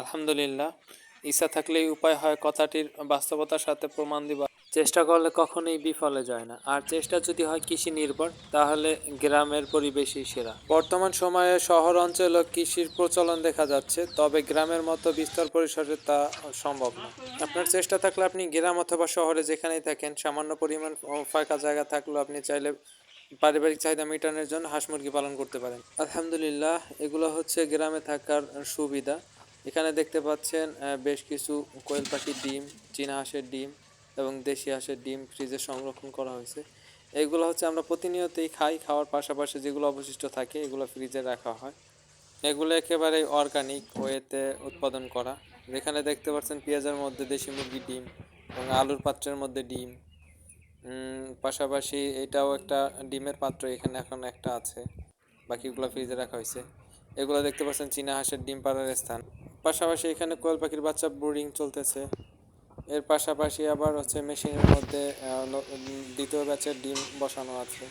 আলহামদুলিল্লাহ। ইচ্ছা থাকলেই উপায় হয় কথাটির বাস্তবতার সাথে প্রমাণ দিবা চেষ্টা করলে কখনোই বিফলে যায় না। আর চেষ্টা যদি হয় কৃষি নির্ভর, তাহলে গ্রামের পরিবেশই সেরা। বর্তমান সময়ে শহর অঞ্চলে কৃষির প্রচলন দেখা যাচ্ছে, তবে গ্রামের মতো বিস্তর পরিসরে তা সম্ভব না। আপনার চেষ্টা থাকলে আপনি গ্রাম অথবা শহরে যেখানেই থাকেন, সামান্য পরিমাণ ফাঁকা জায়গা থাকলেও আপনি চাইলে পারিবারিক চাহিদা মেটানোর জন্য হাঁস মুরগি পালন করতে পারেন। আলহামদুলিল্লাহ, এগুলো হচ্ছে গ্রামে থাকার সুবিধা। এখানে দেখতে পাচ্ছেন বেশ কিছু কোয়েল পাখির ডিম, চীনা হাঁসের ডিম এবং দেশি হাঁসের ডিম ফ্রিজে সংরক্ষণ করা হয়েছে। এগুলো হচ্ছে আমরা প্রতিনিয়তই খাই, খাওয়ার পাশাপাশি যেগুলো অবশিষ্ট থাকে এগুলো ফ্রিজে রাখা হয়। এগুলো একেবারে অর্গানিক ওয়েতে উৎপাদন করা। যেখানে দেখতে পাচ্ছেন পেঁয়াজের মধ্যে দেশি মুরগির ডিম এবং আলুর পাত্রের মধ্যে ডিম। পাশাপাশি এটাও একটা ডিমের পাত্র এখানে এখন একটা আছে। বাকিগুলো ফ্রিজে রাখা হয়েছে। এগুলো দেখতে পাচ্ছেন চীনা হাঁসের ডিম পাড়ার স্থান। পাশাপাশি এখানে কোয়েল পাখির বাচ্চা ব্রুডিং চলতেছে। এর পাশাপাশি আবার হচ্ছে মেশিনের মধ্যে দ্বিতীয় ব্যাচের ডিম বসানো আছে।